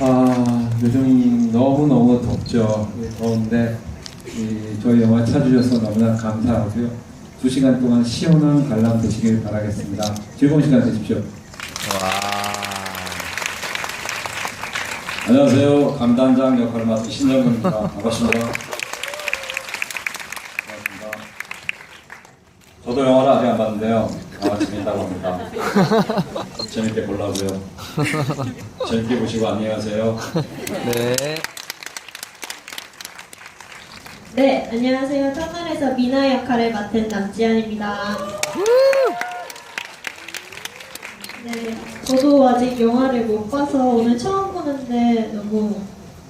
아, 요즘 너무너무 덥죠. 이 더운데 이 저희 영화 찾아주셔서 너무나 감사하고요. 두 시간 동안 시원한 관람 되시길 바라겠습니다. 즐거운 시간 되십시오. 와. 안녕하세요. 감단장 역할을 맡은 신영근입니다. 반갑습니다. 반갑습니다. 저도 영화를 아직 안 봤는데요. 아, 재밌다고 합니다. 재밌게 보려고요. 재밌게 보시고 안녕히 가세요. 네. 네, 안녕하세요. 터널에서 미나 역할을 맡은 남지안입니다. 네, 저도 아직 영화를 못 봐서 오늘 처음 보는데 너무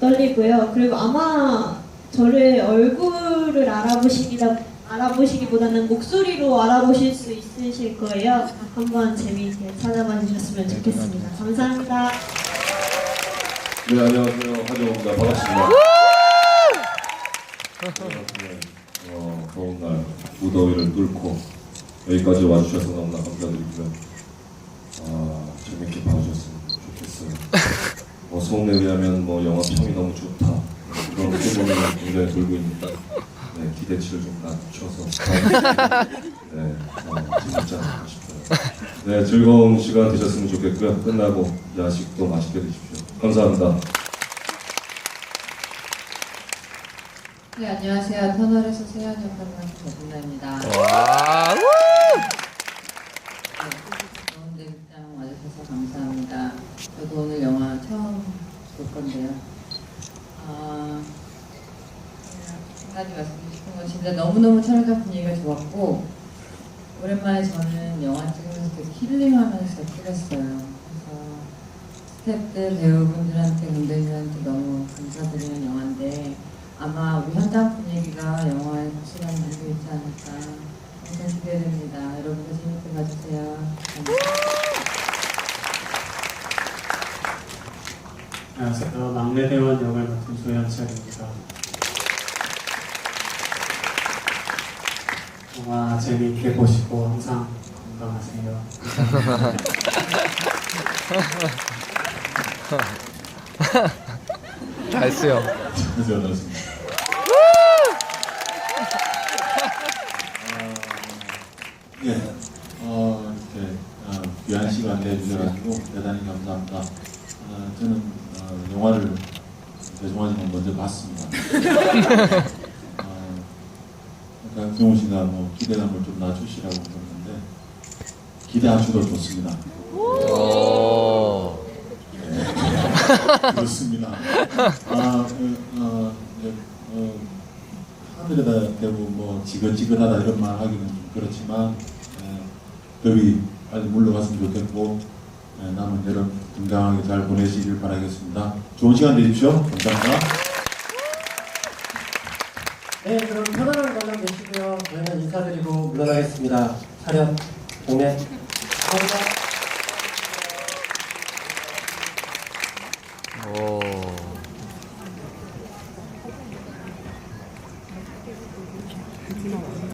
떨리고요. 그리고 아마 저를 얼굴을 알아보시기다 알아보시기보다는 목소리로 알아보실 수 있으실 거예요. 한번 재미있게 찾아봐 주셨으면 좋겠습니다. 감사합니다. 네, 안녕하세요. 하정우입니다. 반갑습니다. 네, 어, 더운 날 무더위를 뚫고 여기까지 와주셔서 너무나 감사드리고요. 아, 재밌게 봐주셨으면 좋겠어요. 뭐 소문에 의하면 뭐 영화 평이 너무 좋다 그런 소문이 굉장히 돌고 있는데 네, 기대치를 좀 낮춰서 네, 어, 재밌지 않을까 싶어요. 네, 즐거운 시간 되셨으면 좋겠고요. 끝나고 야식도 맛있게 드십시오. 감사합니다. 네, 안녕하세요. 터널에서 세연 역할을 조분나입니다. 와. 우! 좋은데 극장 와주셔서 감사합니다. 저도 오늘 영화 처음 볼 건데요. 아, 그냥 한 가지 말씀 건 진짜 너무너무 촬영장 분위기가 좋았고 오랜만에 저는 영화 찍으면서 되게 힐링하면서 찍었어요. 그래서 스태프들, 배우분들한테, 감독님한테 너무 감사드리는 영화인데 아마 우리 현장 분위기가 영화에 확실한 담겨 있지 않을까 항상 기대됩니다. 여러분들 재밌게 봐주세요. 안녕하세요. 막내 대원 역을 맡은 조현철입니다. 영화 재미있게 보시고 항상 건강하세요. 나이스요. 고생하셨습니다. 예, 어, 이렇게 어, 귀한 시간 내주셔가지고 대단히 감사합니다. 어, 저는 어, 영화를 죄송하지만 먼저 봤습니다. 어, 그러니까 경호 씨가 뭐 기대감을 좀 낮추시라고 그러는데 기대하셔도 좋습니다. 오. 그렇습니다. 아, 그, 어, 이제, 어, 하늘에다 대고 뭐 지긋지긋하다 이런 말 하기는 좀 그렇지만 에, 더위 빨리 물러갔으면 좋겠고 에, 남은 여름 건강하게 잘 보내시길 바라겠습니다. 좋은 시간 되십시오. 감사합니다. 네, 그럼 편안한 관람 되시고요. 저희는 인사드리고 물러나겠습니다. 차렷, 공례, 감사합니다.